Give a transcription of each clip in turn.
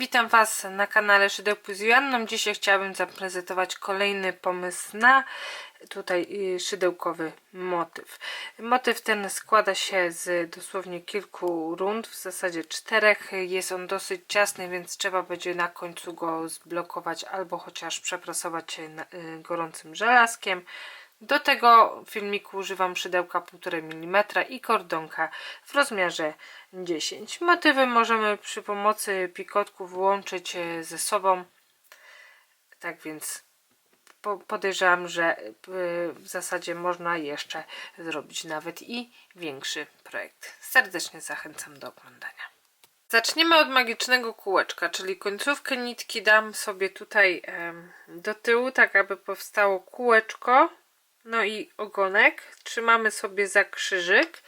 witam Was na kanale Szydełku z Joanną. Dzisiaj chciałabym zaprezentować kolejny pomysł na tutaj y, szydełkowy motyw. Motyw ten składa się z dosłownie kilku rund, w zasadzie czterech. Jest on dosyć ciasny, więc trzeba będzie na końcu go zblokować albo chociaż przeprasować y, gorącym żelazkiem. Do tego filmiku używam szydełka 1,5 mm i kordonka w rozmiarze 10. Motywy możemy przy pomocy pikotków łączyć e, ze sobą. Tak więc po- podejrzewam, że e, w zasadzie można jeszcze zrobić nawet i większy projekt. Serdecznie zachęcam do oglądania. Zaczniemy od magicznego kółeczka, czyli końcówkę nitki dam sobie tutaj do tyłu, tak aby powstało kółeczko, no i ogonek. Trzymamy sobie za krzyżyk.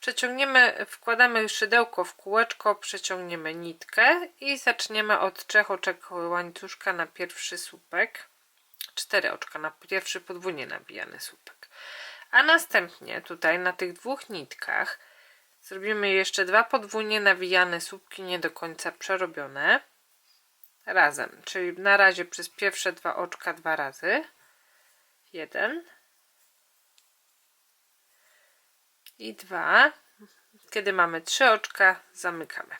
Przeciągniemy, wkładamy szydełko w kółeczko, przeciągniemy nitkę i zaczniemy od trzech oczek łańcuszka na pierwszy słupek. Cztery oczka na pierwszy podwójnie nabijany słupek. A następnie tutaj na tych dwóch nitkach Zrobimy jeszcze dwa podwójnie nawijane słupki nie do końca przerobione razem, czyli na razie przez pierwsze dwa oczka dwa razy. Jeden i dwa. Kiedy mamy trzy oczka, zamykamy.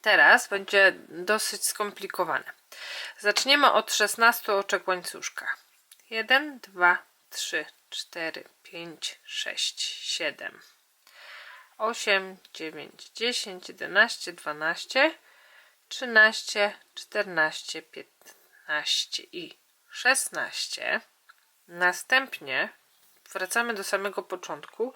Teraz będzie dosyć skomplikowane. Zaczniemy od 16 oczek łańcuszka. 1, 2, 3, 4, 5, 6, 7. 8, 9, 10, 11, 12, 13, 14, 15 i 16. Następnie wracamy do samego początku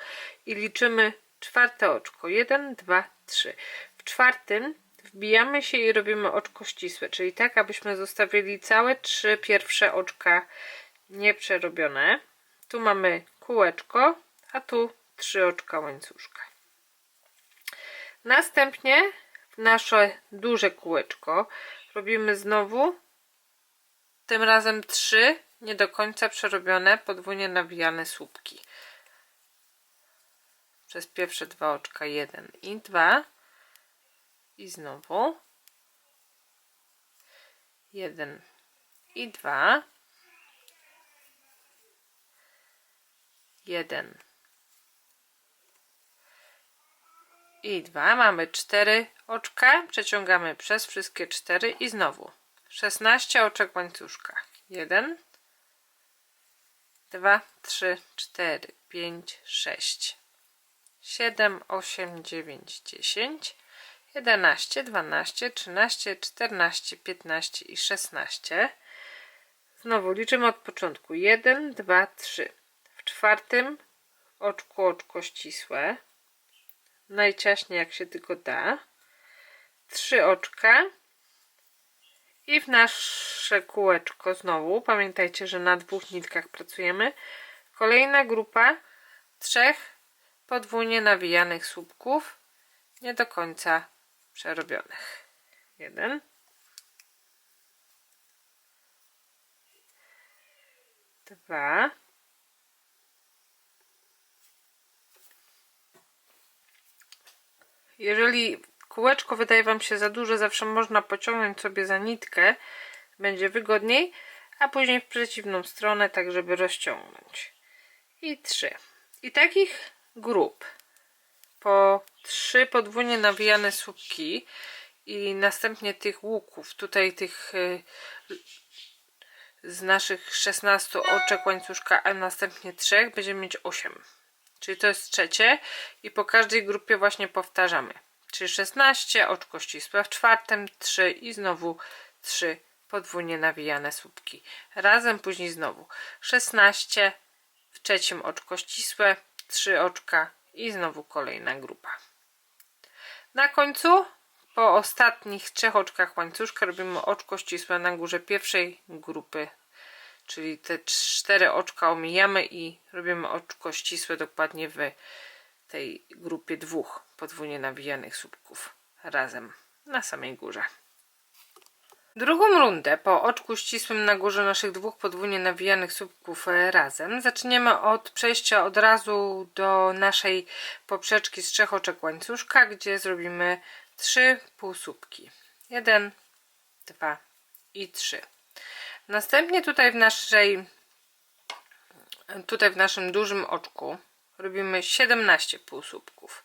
i liczymy czwarte oczko. 1, 2, 3. W czwartym wbijamy się i robimy oczko ścisłe, czyli tak, abyśmy zostawili całe trzy pierwsze oczka nieprzerobione. Tu mamy kółeczko, a tu trzy oczka łańcuszka. Następnie w nasze duże kółeczko robimy znowu tym razem trzy nie do końca przerobione podwójnie nawijane słupki. Przez pierwsze dwa oczka jeden i dwa i znowu jeden i dwa jeden i 2. Mamy 4 oczka, przeciągamy przez wszystkie 4 i znowu 16 oczek łańcuszka. 1, 2, 3, 4, 5, 6, 7, 8, 9, 10, 11, 12, 13, 14, 15 i 16. Znowu liczymy od początku. 1, 2, 3. W czwartym oczku oczko ścisłe najciaśniej jak się tylko da. Trzy oczka. I w nasze kółeczko znowu. Pamiętajcie, że na dwóch nitkach pracujemy. Kolejna grupa trzech podwójnie nawijanych słupków. Nie do końca przerobionych. Jeden. Dwa. Jeżeli kółeczko wydaje Wam się za duże, zawsze można pociągnąć sobie za nitkę, będzie wygodniej, a później w przeciwną stronę, tak żeby rozciągnąć. I trzy. I takich grup po trzy podwójnie nawijane słupki i następnie tych łuków, tutaj tych y, z naszych 16 oczek łańcuszka, a następnie trzech będziemy mieć 8. Czyli to jest trzecie i po każdej grupie właśnie powtarzamy. Czyli 16, oczko ścisłe w czwartym, 3 i znowu 3 podwójnie nawijane słupki. Razem później znowu 16, w trzecim oczko ścisłe, 3 oczka i znowu kolejna grupa. Na końcu po ostatnich trzech oczkach łańcuszka robimy oczko ścisłe na górze pierwszej grupy czyli te cztery oczka omijamy i robimy oczko ścisłe dokładnie w tej grupie dwóch podwójnie nawijanych słupków razem na samej górze. Drugą rundę po oczku ścisłym na górze naszych dwóch podwójnie nawijanych słupków e, razem zaczniemy od przejścia od razu do naszej poprzeczki z trzech oczek łańcuszka, gdzie zrobimy trzy półsłupki. 1, 2 i 3. Następnie tutaj w naszej tutaj w naszym dużym oczku robimy 17 półsłupków.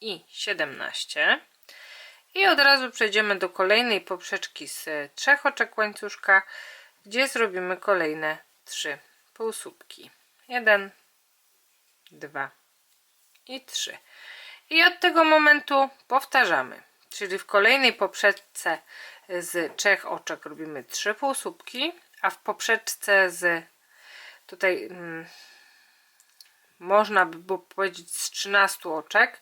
i 17. I od razu przejdziemy do kolejnej poprzeczki z trzech oczek łańcuszka, gdzie zrobimy kolejne trzy półsłupki. 1, 2 i 3. I od tego momentu powtarzamy. Czyli w kolejnej poprzeczce z trzech oczek robimy trzy półsłupki, a w poprzeczce z tutaj mm, można by było powiedzieć z 13 oczek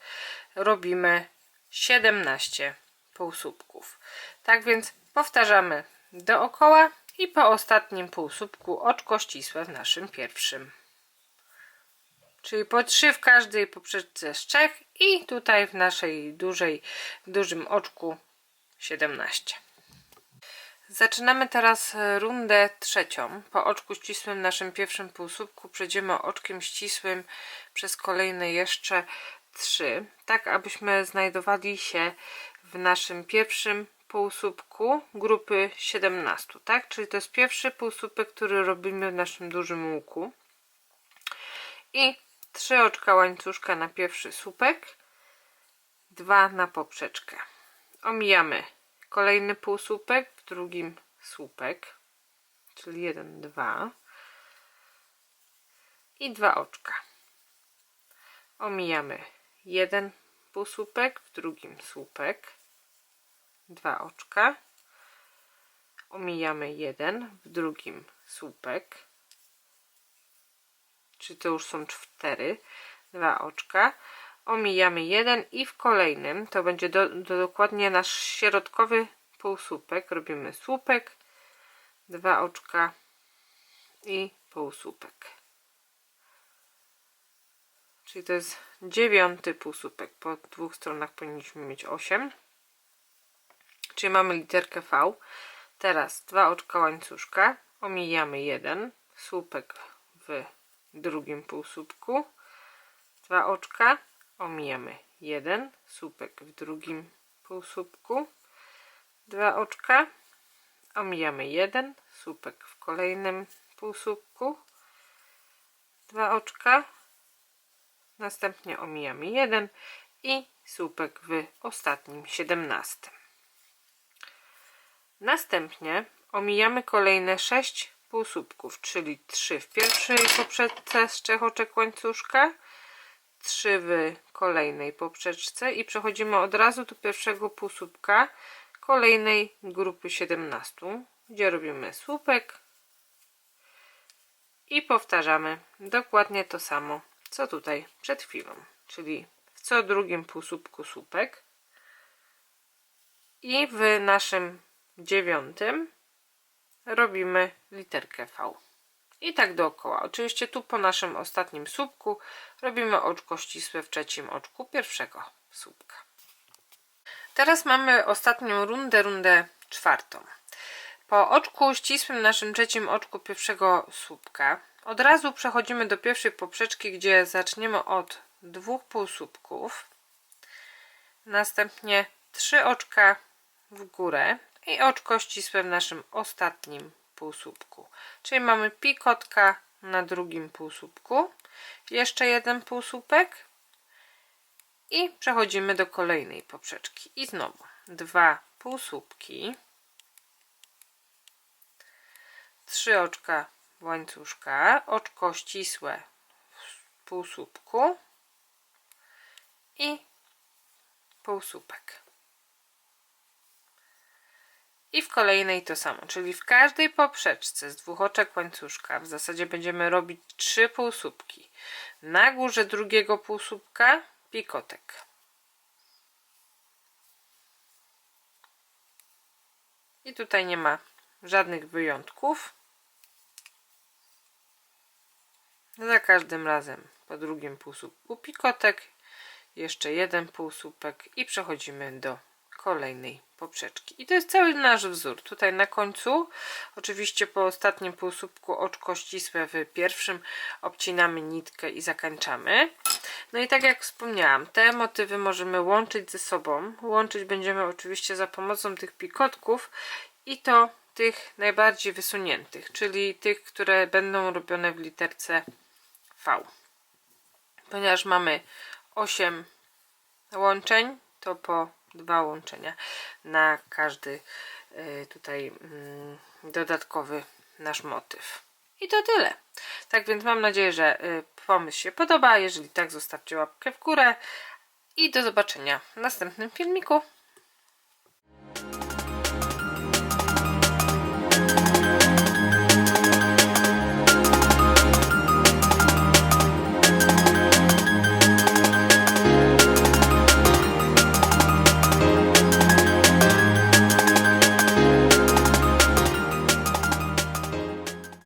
robimy 17 półsłupków. Tak więc powtarzamy dookoła i po ostatnim półsłupku oczko ścisłe w naszym pierwszym. Czyli po 3 w każdej poprzeczce z trzech i tutaj w naszej dużej, dużym oczku 17. Zaczynamy teraz rundę trzecią. Po oczku ścisłym naszym pierwszym półsłupku przejdziemy oczkiem ścisłym przez kolejne jeszcze trzy, tak abyśmy znajdowali się w naszym pierwszym półsłupku grupy 17, tak? Czyli to jest pierwszy półsłupek, który robimy w naszym dużym łuku. I trzy oczka łańcuszka na pierwszy słupek, dwa na poprzeczkę. Omijamy kolejny półsłupek, w drugim słupek, czyli 1, 2 i dwa oczka. Omijamy jeden półsłupek, w drugim słupek, dwa oczka. Omijamy jeden, w drugim słupek, czyli to już są cztery, dwa oczka. Omijamy jeden i w kolejnym, to będzie do, do dokładnie nasz środkowy półsłupek, robimy słupek, dwa oczka i półsłupek. Czyli to jest dziewiąty półsłupek. Po dwóch stronach powinniśmy mieć 8. Czyli mamy literkę V. Teraz dwa oczka łańcuszka. Omijamy jeden. Słupek w drugim półsłupku. Dwa oczka. Omijamy jeden. Słupek w drugim półsłupku. Dwa oczka. Omijamy jeden. Słupek w kolejnym półsłupku. Dwa oczka następnie omijamy jeden i słupek w ostatnim 17. Następnie omijamy kolejne 6 półsłupków, czyli 3 w pierwszej poprzeczce z trzech oczek łańcuszka, 3 w kolejnej poprzeczce i przechodzimy od razu do pierwszego półsłupka kolejnej grupy 17, gdzie robimy słupek i powtarzamy dokładnie to samo co tutaj przed chwilą, czyli w co drugim półsłupku słupek i w naszym dziewiątym robimy literkę V. I tak dookoła. Oczywiście tu po naszym ostatnim słupku robimy oczko ścisłe w trzecim oczku pierwszego słupka. Teraz mamy ostatnią rundę, rundę czwartą. Po oczku ścisłym, naszym trzecim oczku pierwszego słupka od razu przechodzimy do pierwszej poprzeczki, gdzie zaczniemy od dwóch półsłupków. Następnie trzy oczka w górę i oczko ścisłe w naszym ostatnim półsłupku. Czyli mamy pikotka na drugim półsłupku, jeszcze jeden półsłupek i przechodzimy do kolejnej poprzeczki. I znowu dwa półsłupki, trzy oczka łańcuszka, oczko ścisłe w półsłupku i półsłupek. I w kolejnej to samo, czyli w każdej poprzeczce z dwóch oczek łańcuszka w zasadzie będziemy robić trzy półsłupki. Na górze drugiego półsłupka pikotek. I tutaj nie ma żadnych wyjątków. Za każdym razem po drugim półsłupku pikotek, jeszcze jeden półsłupek i przechodzimy do kolejnej poprzeczki. I to jest cały nasz wzór. Tutaj na końcu, oczywiście po ostatnim półsłupku oczko ścisłe w pierwszym, obcinamy nitkę i zakończamy. No i tak jak wspomniałam, te motywy możemy łączyć ze sobą. Łączyć będziemy oczywiście za pomocą tych pikotków i to tych najbardziej wysuniętych, czyli tych, które będą robione w literce Ponieważ mamy 8 łączeń, to po dwa łączenia na każdy y, tutaj mm, dodatkowy nasz motyw. I to tyle. Tak więc mam nadzieję, że y, pomysł się podoba. Jeżeli tak, zostawcie łapkę w górę i do zobaczenia w następnym filmiku.